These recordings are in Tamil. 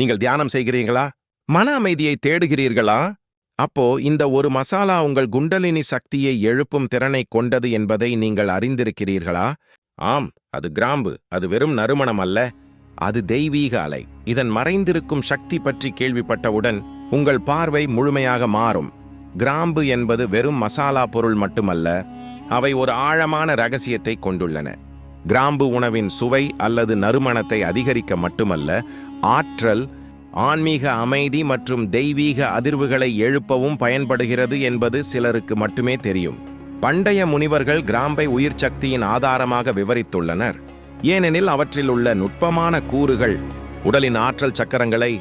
நீங்கள் தியானம் செய்கிறீர்களா? மன அமைதியை தேடுகிறீர்களா? அப்போ இந்த ஒரு மசாலா உங்கள் குண்டலினி சக்தியை எழுப்பும் திறனை கொண்டது என்பதை நீங்கள் அறிந்திருக்கிறீர்களா? ஆம் அது கிராம்பு அது வெறும் நறுமணம் அல்ல அது தெய்வீக அலை. இதன் மறைந்திருக்கும் சக்தி பற்றி கேள்விப்பட்டவுடன் உங்கள் பார்வை முழுமையாக மாறும். கிராம்பு என்பது வெறும் மசாலா பொருள் மட்டுமல்ல அவை ஒரு ஆழமான ரகசியத்தை கொண்டுள்ளன. கிராம்பு உணவின் சுவை அல்லது நறுமணத்தை அதிகரிக்க மட்டுமல்ல ஆற்றல் ஆன்மீக அமைதி மற்றும் தெய்வீக அதிர்வுகளை எழுப்பவும் பயன்படுகிறது என்பது சிலருக்கு மட்டுமே தெரியும். பண்டைய முனிவர்கள் கிராம்பை உயிர் சக்தியின் ஆதாரமாக விவரித்துள்ளனர். ஏனெனில் அவற்றில் உள்ள நுட்பமான கூறுகள் உடலின் ஆற்றல் சக்கரங்களை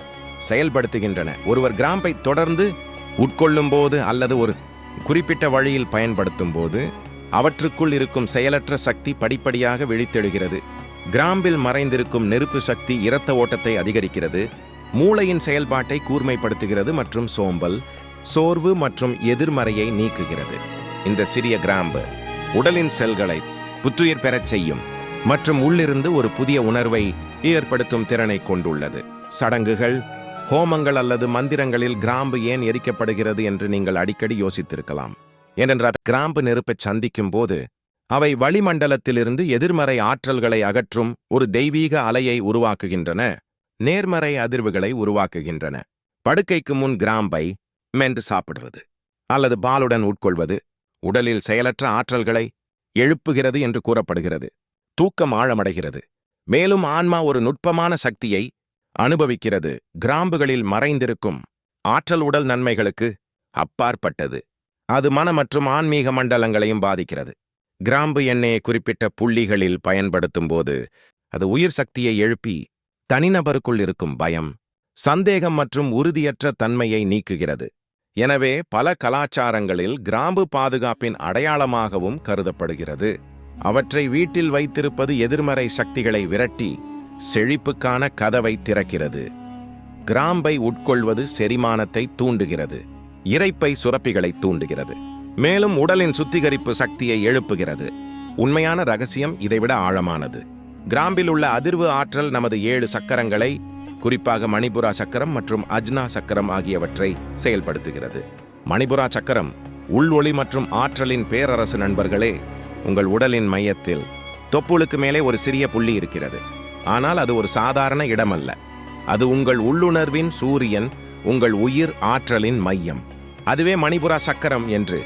செயல்படுத்துகின்றன. ஒருவர் கிராம்பை தொடர்ந்து உட்கொள்ளும் போது அல்லது ஒரு குறிப்பிட்ட வழியில் பயன்படுத்தும் போது அவற்றுக்குள் இருக்கும் செயலற்ற சக்தி படிப்படியாக விழித்தெழுகிறது. கிராம்பில் மறைந்திருக்கும் நெருப்பு சக்தி இரத்த ஓட்டத்தை அதிகரிக்கிறது. மூளையின் செயல்பாட்டை கூர்மைப்படுத்துகிறது மற்றும் சோம்பல் சோர்வு மற்றும் எதிர்மறையை நீக்குகிறது. இந்த சிறிய கிராம்பு உடலின் செல்களை புத்துயிர் பெறச் செய்யும் மற்றும் உள்ளிருந்து ஒரு புதிய உணர்வை ஏற்படுத்தும் திறனை கொண்டுள்ளது. சடங்குகள் ஹோமங்கள் அல்லது மந்திரங்களில் கிராம்பு ஏன் எரிக்கப்படுகிறது என்று நீங்கள் அடிக்கடி யோசித்திருக்கலாம். ஏனென்றால் கிராம்பு நெருப்பை சந்திக்கும் போது அவை வளிமண்டலத்திலிருந்து எதிர்மறை ஆற்றல்களை அகற்றும் ஒரு தெய்வீக அலையை உருவாக்குகின்றன நேர்மறை அதிர்வுகளை உருவாக்குகின்றன. படுக்கைக்கு முன் கிராம்பை மென்று சாப்பிடுவது அல்லது பாலுடன் உட்கொள்வது உடலில் செயலற்ற ஆற்றல்களை எழுப்புகிறது என்று கூறப்படுகிறது. தூக்கம் ஆழமடைகிறது. மேலும் ஆன்மா ஒரு நுட்பமான சக்தியை அனுபவிக்கிறது. கிராம்புகளில் மறைந்திருக்கும் ஆற்றல் உடல் நன்மைகளுக்கு அப்பாற்பட்டது. அது மன மற்றும் ஆன்மீக மண்டலங்களையும் பாதிக்கிறது. கிராம்பு எண்ணெயை குறிப்பிட்ட புள்ளிகளில் பயன்படுத்தும் போது அது உயிர் சக்தியை எழுப்பி தனிநபருக்குள் இருக்கும் பயம் சந்தேகம் மற்றும் உறுதியற்ற தன்மையை நீக்குகிறது. எனவே பல கலாச்சாரங்களில் கிராம்பு பாதுகாப்பின் அடையாளமாகவும் கருதப்படுகிறது. அவற்றை வீட்டில் வைத்திருப்பது எதிர்மறை சக்திகளை விரட்டி செழிப்புக்கான கதவை திறக்கிறது. கிராம்பை உட்கொள்வது செரிமானத்தை தூண்டுகிறது. இரைப்பை சுரப்பிகளை தூண்டுகிறது. மேலும் உடலின் சுத்திகரிப்பு சக்தியை எழுப்புகிறது. உண்மையான ரகசியம் இதைவிட ஆழமானது. கிராம்பில் உள்ள அதிர்வு ஆற்றல் நமது ஏழு சக்கரங்களை குறிப்பாக மணிபுரா சக்கரம் மற்றும் அஜ்னா சக்கரம் ஆகியவற்றை செயல்படுத்துகிறது. மணிபுரா சக்கரம் உள்வொளி மற்றும் ஆற்றலின் பேரரசு நண்பர்களே உங்கள் உடலின் மையத்தில் தொப்புளுக்கு மேலே ஒரு சிறிய புள்ளி இருக்கிறது. ஆனால் அது ஒரு சாதாரண இடமல்ல. அது உங்கள் உள்ளுணர்வின் சூரியன் உங்கள் உயிர் ஆற்றலின் மையம். அதுவே மணிபுரா சக்கரம் என்று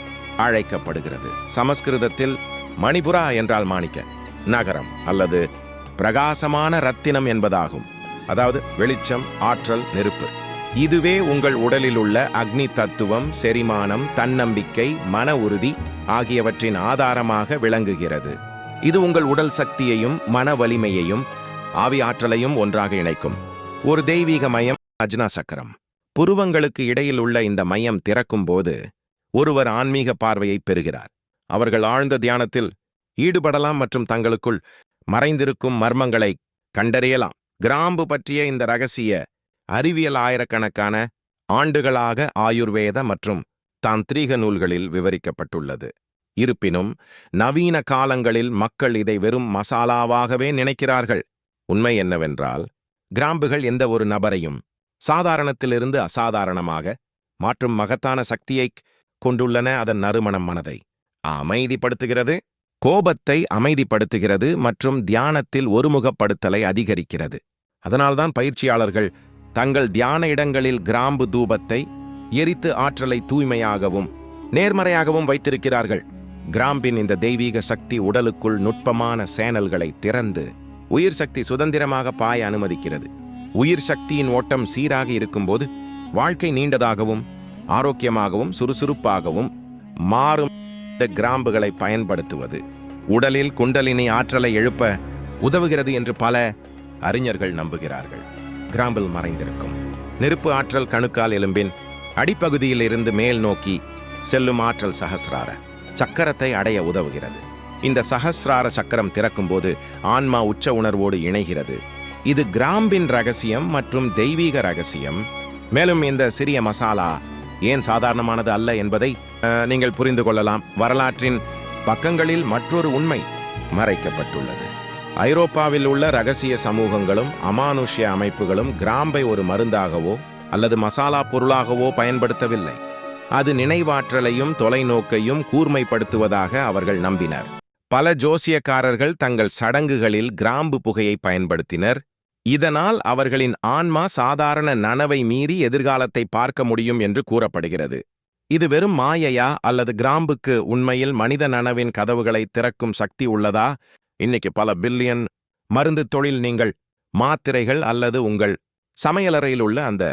அழைக்கப்படுகிறது. சமஸ்கிருதத்தில் மணிபுரா என்றால் மாணிக்க நகரம் அல்லது பிரகாசமான ரத்தினம் என்பதாகும். அதாவது வெளிச்சம் ஆற்றல் நெருப்பு. இதுவே உங்கள் உடலில் உள்ள அக்னி தத்துவம் செரிமானம் தன்னம்பிக்கை மன உறுதி ஆகியவற்றின் ஆதாரமாக விளங்குகிறது. இது உங்கள் உடல் சக்தியையும் மன வலிமையையும் ஆவி ஆற்றலையும் ஒன்றாக இணைக்கும். ஒரு தெய்வீக மயம் அஜ்னா சக்கரம். புருவங்களுக்கு இடையில் உள்ள இந்த மையம் திறக்கும் போது ஒருவர் ஆன்மீக பார்வையை பெறுகிறார். அவர்கள் ஆழ்ந்த தியானத்தில் ஈடுபடலாம் மற்றும் தங்களுக்குள் மறைந்திருக்கும் மர்மங்களை கண்டறியலாம். கிராம்பு பற்றிய இந்த ரகசிய அறிவியல் ஆயிரக்கணக்கான ஆண்டுகளாக ஆயுர்வேத மற்றும் தாந்திரீக நூல்களில் விவரிக்கப்பட்டுள்ளது. இருப்பினும் நவீன காலங்களில் மக்கள் இதை வெறும் மசாலாவாகவே நினைக்கிறார்கள். உண்மை என்னவென்றால் கிராம்புகள் எந்த ஒரு நபரையும் சாதாரணத்திலிருந்து அசாதாரணமாக மாற்றும் மகத்தான சக்தியைக் கொண்டுள்ளன அதன் நறுமணம் மனதை. அமைதிப்படுத்துகிறது கோபத்தை அமைதிப்படுத்துகிறது மற்றும் தியானத்தில் ஒருமுகப்படுத்தலை அதிகரிக்கிறது. அதனால்தான் பயிற்சியாளர்கள் தங்கள் தியான இடங்களில் கிராம்பு தூபத்தை எரித்து ஆற்றலை தூய்மையாகவும் நேர்மறையாகவும் வைத்திருக்கிறார்கள். கிராம்பின் இந்த தெய்வீக சக்தி உடலுக்குள் நுட்பமான சேனல்களை திறந்து உயிர் சக்தி சுதந்திரமாக பாய அனுமதிக்கிறது. உயிர் சக்தியின் ஓட்டம் சீராக இருக்கும்போது வாழ்க்கை நீண்டதாகவும் ஆரோக்கியமாகவும் சுறுசுறுப்பாகவும் மாறும். கிராம்புகளை பயன்படுத்துவது உடலில் குண்டலினி ஆற்றலை எழுப்ப உதவுகிறது என்று பல அறிஞர்கள் நம்புகிறார்கள். கிராம்பில் மறைந்திருக்கும் நெருப்பு ஆற்றல் கணுக்கால் எலும்பின் அடிப்பகுதியில் இருந்து மேல் நோக்கி செல்லும் ஆற்றல் சஹஸ்ரார சக்கரத்தை அடைய உதவுகிறது. இந்த சஹஸ்ரார சக்கரம் திறக்கும்போது ஆன்மா உச்ச உணர்வோடு இணைகிறது. இது கிராம்பின் ரகசியம் மற்றும் தெய்வீக ரகசியம். மேலும் இந்த சிறிய மசாலா ஏன் சாதாரணமானது அல்ல என்பதை நீங்கள் புரிந்து கொள்ளலாம். வரலாற்றின் பக்கங்களில் மற்றொரு உண்மை மறைக்கப்பட்டுள்ளது. ஐரோப்பாவில் உள்ள ரகசிய சமூகங்களும் அமானுஷ்ய அமைப்புகளும் கிராம்பை ஒரு மருந்தாகவோ அல்லது மசாலா பொருளாகவோ பயன்படுத்தவில்லை. அது நினைவாற்றலையும் தொலைநோக்கையும் கூர்மைப்படுத்துவதாக அவர்கள் நம்பினர். பல ஜோசியக்காரர்கள் தங்கள் சடங்குகளில் கிராம்பு புகையை பயன்படுத்தினர். இதனால் அவர்களின் ஆன்மா சாதாரண நனவை மீறி எதிர்காலத்தை பார்க்க முடியும் என்று கூறப்படுகிறது. இது வெறும் மாயையா அல்லது கிராம்புக்கு உண்மையில் மனித நனவின் கதவுகளை திறக்கும் சக்தி உள்ளதா? இன்னைக்கு பல பில்லியன் மருந்து தொழில் நீங்கள் மாத்திரைகள் அல்லது உங்கள் சமையலறையில் உள்ள அந்த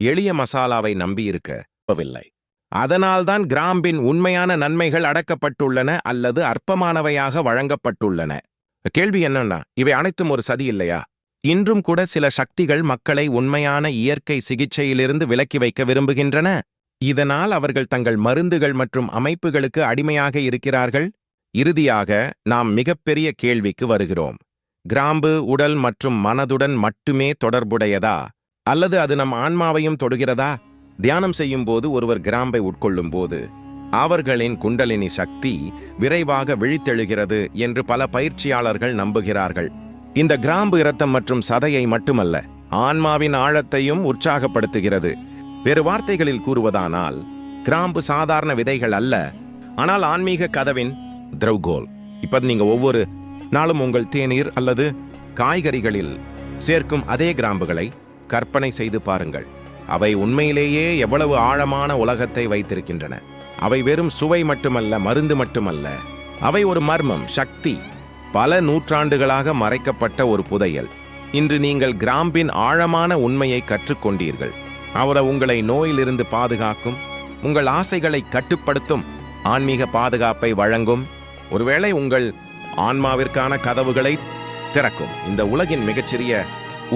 எளிய மசாலாவை நம்பியிருக்கவில்லை அதனால்தான் கிராம்பின் உண்மையான நன்மைகள் அடக்கப்பட்டுள்ளன அல்லது அற்பமானவையாக வழங்கப்பட்டுள்ளன. கேள்வி என்னன்னா இவை அனைத்தும் ஒரு சதி இல்லையா? இன்றும் கூட சில சக்திகள் மக்களை உண்மையான இயற்கை சிகிச்சையிலிருந்து விலக்கி வைக்க விரும்புகின்றன. இதனால் அவர்கள் தங்கள் மருந்துகள் மற்றும் அமைப்புகளுக்கு அடிமையாக இருக்கிறார்கள். இறுதியாக நாம் மிகப்பெரிய கேள்விக்கு வருகிறோம். கிராம்பு உடல் மற்றும் மனதுடன் மட்டுமே தொடர்புடையதா? அல்லது அது நம் ஆன்மாவையும் தொடுகிறதா? தியானம் செய்யும் போது ஒருவர் கிராம்பை உட்கொள்ளும் போது அவர்களின் குண்டலினி சக்தி விரைவாக விழித்தெழுகிறது என்று பல பயிற்சியாளர்கள் நம்புகிறார்கள். இந்த கிராம்பு இரத்தம் மற்றும் சதையை மட்டுமல்ல ஆன்மாவின் ஆழத்தையும் உற்சாகப்படுத்துகிறது. வேறு வார்த்தைகளில் கூறுவதானால் கிராம்பு சாதாரண விதைகள் அல்ல ஆனால் ஆன்மீக கதவின் திரவுகோல் இப்ப நீங்கள் ஒவ்வொரு நாளும் உங்கள் தேநீர் அல்லது காய்கறிகளில் சேர்க்கும் அதே கிராம்புகளை கற்பனை செய்து பாருங்கள். அவை உண்மையிலேயே எவ்வளவு ஆழமான உலகத்தை வைத்திருக்கின்றன. அவை வெறும் சுவை மட்டுமல்ல மருந்து மட்டுமல்ல. அவை ஒரு மர்மம் சக்தி. பல நூற்றாண்டுகளாக மறைக்கப்பட்ட ஒரு புதையல். இன்று நீங்கள் கிராம்பின் ஆழமான உண்மையை கற்றுக்கொண்டீர்கள். அவர உங்களை நோயிலிருந்து பாதுகாக்கும் உங்கள் ஆசைகளை கட்டுப்படுத்தும் ஆன்மீக பாதுகாப்பை வழங்கும் ஒருவேளை உங்கள் ஆன்மாவிற்கான கதவுகளை திறக்கும். இந்த உலகின் மிகச்சிறிய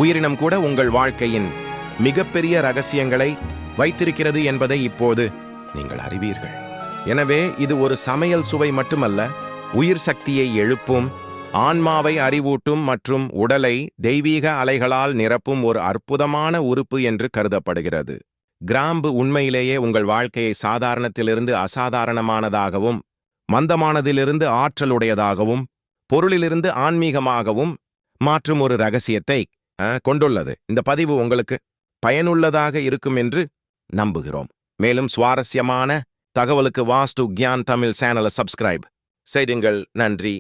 உயிரினம் கூட உங்கள் வாழ்க்கையின் மிகப்பெரிய ரகசியங்களை வைத்திருக்கிறது என்பதை இப்போது நீங்கள் அறிவீர்கள். எனவே இது ஒரு சமையல் சுவை மட்டுமல்ல உயிர் சக்தியை எழுப்பும் ஆன்மாவை அறிவூட்டும் மற்றும் உடலை தெய்வீக அலைகளால் நிரப்பும் ஒரு அற்புதமான உறுப்பு என்று கருதப்படுகிறது. கிராம்பு உண்மையிலேயே உங்கள் வாழ்க்கையை சாதாரணத்திலிருந்து அசாதாரணமானதாகவும் மந்தமானதிலிருந்து ஆற்றலுடையதாகவும் பொருளிலிருந்து ஆன்மீகமாகவும் மாற்றும் ஒரு ரகசியத்தை கொண்டுள்ளது. இந்த பதிவு உங்களுக்கு பயனுள்ளதாக இருக்கும் என்று நம்புகிறோம். மேலும் சுவாரஸ்யமான தகவலுக்கு வாஸ்து கியான் தமிழ் சேனலை சப்ஸ்கிரைப் செய்துங்கள். நன்றி.